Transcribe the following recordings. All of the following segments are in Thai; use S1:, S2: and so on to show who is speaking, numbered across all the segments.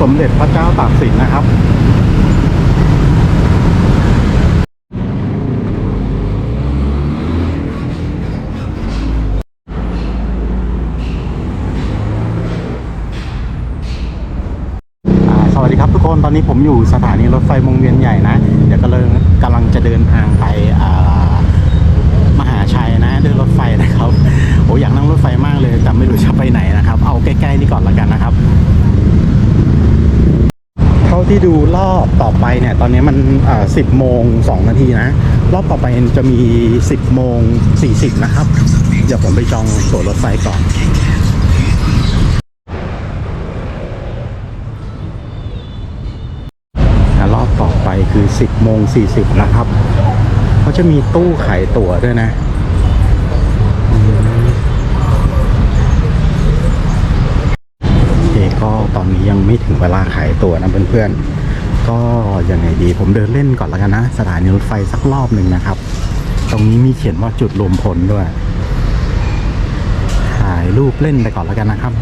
S1: สมเด็จพระเจ้าตากสินนะครับ สวัสดีครับทุกคน ตอนนี้ผมอยู่สถานีรถไฟวงเวียนใหญ่นะ เดี๋ยวก็เลยกำลังจะเดินทางไปมหาชัยนะด้วยรถไฟนะครับ โอ้อยากนั่งรถไฟมากเลย แต่ไม่รู้จะไปไหนนะครับ เอาใกล้ๆนี่ก่อนละกันนะครับ ที่ดูรอบต่อไปเนี่ย ตอนนี้มันสิบโมงสองนาทีนะ รอบต่อไปจะมีสิบโมงสี่สิบนะครับ เดี๋ยวผมไปจองตั๋วรถไฟก่อนอะรอบต่อไปคือ 10โมง40 นะครับเขาจะมีตู้ขายตั๋วด้วยนะอืมโอเคก็ ตอนนี้ยังไม่ถึงเวลาขายตั๋วนะเพื่อนๆ ก็ยังไงดีผมเดินเล่นก่อนแล้วกันนะ สถานีรถไฟสักรอบหนึ่งนะครับ ตรงนี้มีเขียนว่าจุดรวมพลด้วย ถ่ายรูปเล่นไปก่อนแล้วกันนะครับ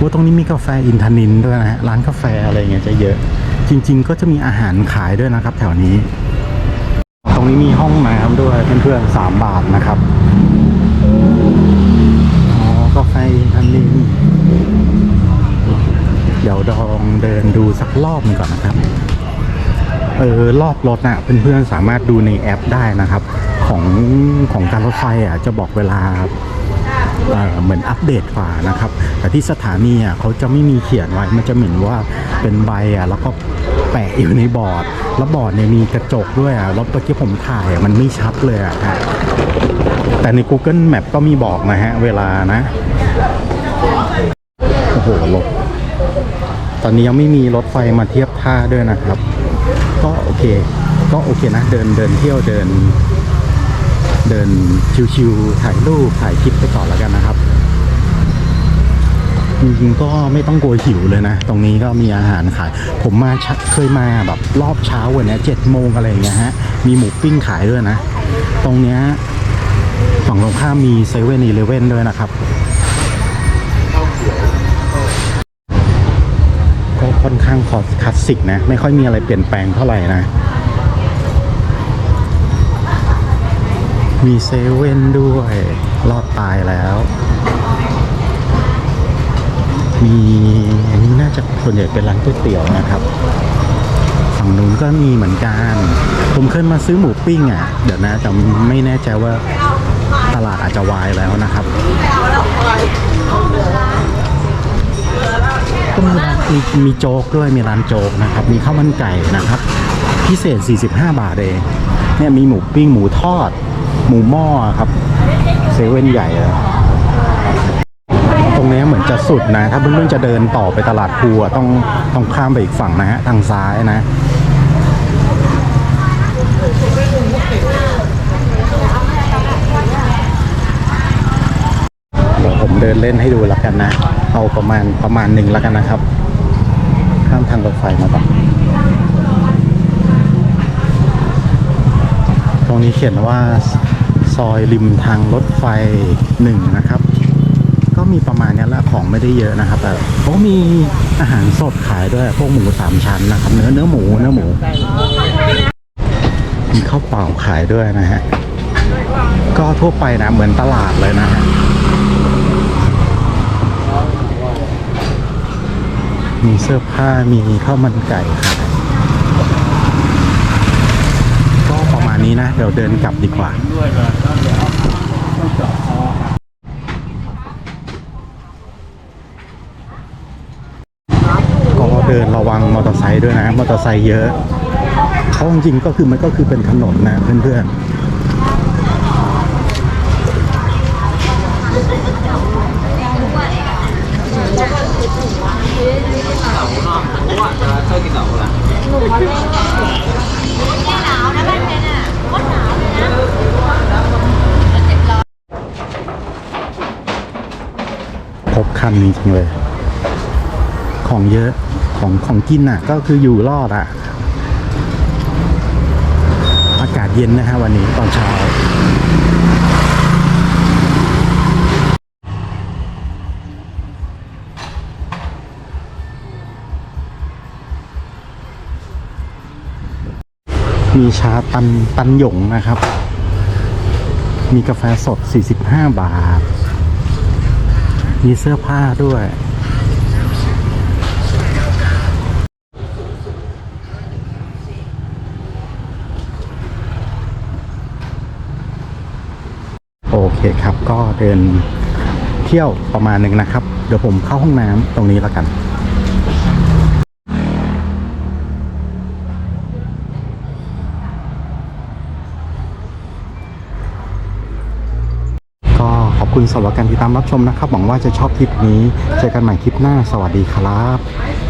S1: ว่าตรงนี้มีกาแฟอินทนินด้วยนะฮะร้านกาแฟอะไรเงี้ยจะเยอะ จริง ๆ ก็จะมีอาหารขายด้วยนะครับ แถวนี้ ตรงนี้มีห้องน้ำด้วยเพื่อนๆสามบาทนะครับอ๋อกาแฟอินทนิน เดี๋ยวดองเดินดูสักรอบหนึงก่อนนะครับ เออรอบรถนะเพื่อนๆสามารถดูในแอปได้นะครับ ของของการรถไฟอะจะบอกเวลาเอ่อเหมือนอัปเดตกว่านะครับ แต่ที่สถานีอะเขาจะไม่มีเขียนไว้ มันจะเหมือนว่าเป็นใบอะแล้วก็แปะอยู่ในบอร์ด แล้วบอร์ดเนี่ยมีกระจกด้วยอะแล้วเมื่อกี้ผมถ่ายมันไม่ชัดเลยอะฮะแต่ใน Google Map ก็มีบอกนะฮะ เวลานะ โอ้โหรถ ตอนนี้ยังไม่มีรถไฟมาเทียบท่าด้วยนะครับ ก็โอเค ก็โอเคนะ เดินเดินเที่ยวเดิน เดินชิวๆถ่ายรูปถ่ายคลิปไปก่อนแล้วกันนะครับจริงๆก็ไม่ต้องกลัวหิวเลยนะ ตรงนี้ก็มีอาหารขาย ผมมาเคยมาแบบรอบเช้าวันนี้เจ็ดโมงอะไรอย่างเงี้ยฮะ มีหมูปิ้งขายด้วยนะ ตรงเนี้ยฝั่งตรงข้ามมีเซเว่นอีเลเว่นด้วยนะครับ ค่อนข้างคลาสสิกนะ ไม่ค่อยมีอะไรเปลี่ยนแปลงเท่าไหร่นะ มีเซเว่นด้วย รอดตายแล้ว มีอันนี้น่าจะส่วนใหญ่เป็นร้านก๋วยเตี๋ยวนะครับฝั่งนู้นก็มีเหมือนกัน ผมเคยมาซื้อหมูปิ้งอะ เดี๋ยวนะแต่ไม่แน่ใจว่าตลาดอาจจะวายแล้วนะครับ ก็มีร้มีมีโจ๊กด้วยมีร้านโจ๊กนะครับ มีข้าวมันไก่นะครับ พิเศษ 45 บาทเองเนี่ยมีหมูปิ้งหมูทอด หมูหม้อครับเซเว่นใหญ่เลยตรงนี้เหมือนจะสุดนะ ถ้าเพื่อนๆจะเดินต่อไปตลาดภูอะต้องต้องข้ามไปอีกฝั่งนะฮะทางซ้ายนะเดี๋ยวผมเดินเล่นให้ดูแล้วกันนะ เอาประมาณประมาณหนึ่งแล้วกันนะครับ ข้ามทางรถไฟมาก่อนตรงนี้เขียนว่าซอยริมทางรถไฟหนึ่งนะครับ ก็มีประมาณนี้ละของไม่ได้เยอะนะครับ แต่เขามีอาหารสดขายด้วยพวกหมูสามชั้นนะครับเนื้อเนื้อหมูเนื้อหมู มีข้าวเปล่าขายด้วยนะฮะก็ทั่วไปนะเหมือนตลาดเลยนะฮะ มีเสื้อผ้ามีข้าวมันไก่ขายก็ประมาณนี้นะ เดี๋ยวเดินกลับดีกว่าก็เดินระวังมอเตอร์ไซค์ด้วยนะ มอเตอร์ไซค์เยอะเพราะจริงก็คือมันก็คือเป็นถนนนะเพื่อนๆ
S2: หนาวนะบ้านเพนอะโคตรหนาวเลยนะเจ็ดร้อย
S1: ครบครันจริงๆเลย ของเยอะของของกินอะ ก็คืออยู่รอดอะ อากาศเย็นนะฮะวันนี้ตอนเช้า มีชาตันตันหยงนะครับ มีกาแฟสด 45 บาท มีเสื้อผ้าด้วย โอเคครับก็เดินเที่ยวประมาณหนึ่งนะครับ เดี๋ยวผมเข้าห้องน้ำตรงนี้แล้วกัน ก็ขอบ คุณสำหรับการติดตามรับชมนะครับ หวังว่าจะชอบคลิปนี้ เจอกันใหม่คลิปหน้า สวัสดีครับ